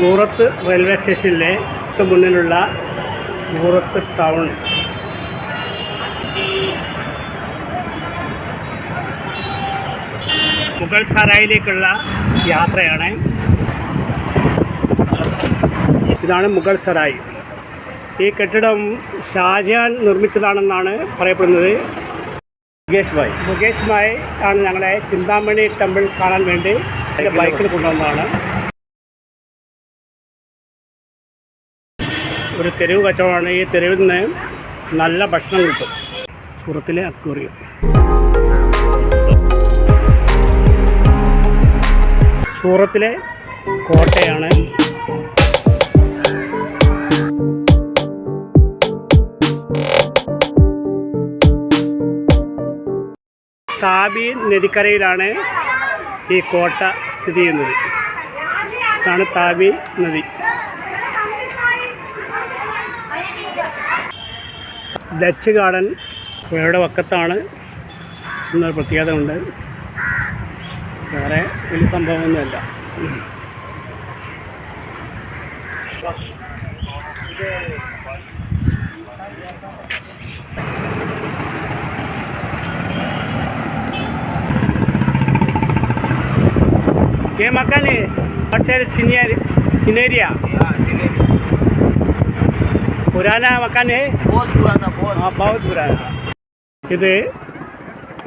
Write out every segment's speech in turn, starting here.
സൂറത്ത് railway സ്റ്റേഷനിലെ തൊട്ട് മുന്നിലുള്ള സൂറത്ത് ടൗൺ. മുഗൾ സറായിലേക്കുള്ള യാത്രയാണ്. ഇതാണ് മുഗൾ സറായി ഈ കെട്ടിടം ഷാജാൻ നിർമ്മിച്ചതാണെന്നാണ് പറയപ്പെടുന്നത്. മുകേഷ് ഭായ്. മുകേഷ് ഭായ് ആണ് ഞങ്ങളെ ചിന്താമണി ടെമ്പിൾ കാണാൻ വേണ്ടി ബൈക്കിൽ കൊണ്ടുവന്നതാണ്. ഒരു തെരുവ് കച്ചവടമാണ്. ഈ തെരുവിൽ നിന്ന് നല്ല ഭക്ഷണം കിട്ടും. സൂറത്തിലെ അക്വേറിയം. സൂറത്തിലെ കോട്ടയാണ്. താബി നദിക്കരയിലാണ് ഈ കോട്ട സ്ഥിതി ചെയ്യുന്നത്. ഇതാണ് താബി നദി. ഡച്ച് ഗാർഡൻ പുഴയുടെ വക്കത്താണ്. എന്നൊരു പ്രത്യേകത ഉണ്ട് വേറെ വലിയ സംഭവമൊന്നുമല്ല. ఏ మకాని పట్టేది సినియర్ पुराना मकान है बहुत पुराना बहुत ആ बहुत പുരാന ഇത്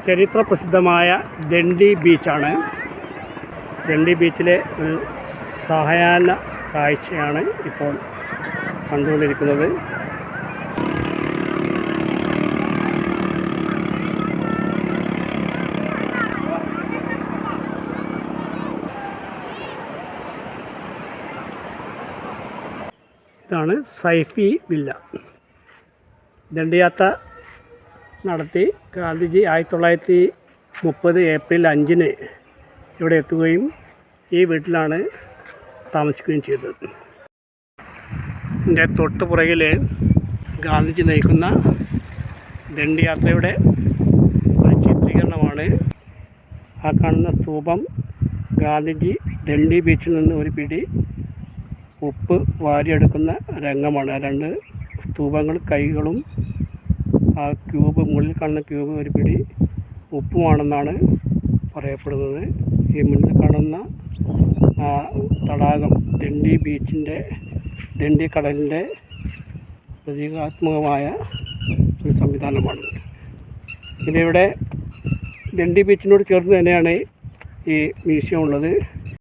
ചരിത്ര പ്രസിദ്ധമായ ദണ്ഡി ബീച്ചാണ് ദണ്ഡി ബീച്ചിലെ ഒരു സഹയാന കാഴ്ചയാണ് ഇപ്പോൾ കണ്ടുകൊണ്ടിരിക്കുന്നത് ഇതാണ് സൈഫി വില്ല. ദണ്ഡിയാത്ര നടത്തി ഗാന്ധിജി ആയിരത്തി തൊള്ളായിരത്തി മുപ്പത് ഏപ്രിൽ അഞ്ചിന് ഇവിടെ എത്തുകയും ഈ വീട്ടിലാണ് താമസിക്കുകയും ചെയ്തത്. എന്റെ തൊട്ട് പുറകിൽ ഗാന്ധിജി നയിക്കുന്ന ദണ്ഡിയാത്രയുടെ ഒരു ചിത്രീകരണമാണ്. ആ കാണുന്ന സ്തൂപം ഗാന്ധിജി ദണ്ഡി ബീച്ചിൽ നിന്ന് ഒരു പിടി ഉപ്പ് വാരിയെടുക്കുന്ന രംഗമാണ്. ആ രണ്ട് സ്തൂപങ്ങൾ കൈകളും ആ ക്യൂബ് മുകളിൽ കാണുന്ന ക്യൂബ് ഒരു പിടി ഉപ്പുമാണെന്നാണ് പറയപ്പെടുന്നത്. ഈ മുന്നിൽ കാണുന്ന ആ തടാകം ദണ്ഡി ബീച്ചിന്റെ ദണ്ഡി കടലിന്റെ പ്രതീകാത്മകമായ ഒരു സംവിധാനമാണ്. ഇതിവിടെ ദണ്ഡി ബീച്ചിനോട് ചേർന്ന് തന്നെയാണ് ഈ മ്യൂസിയം ഉള്ളത്.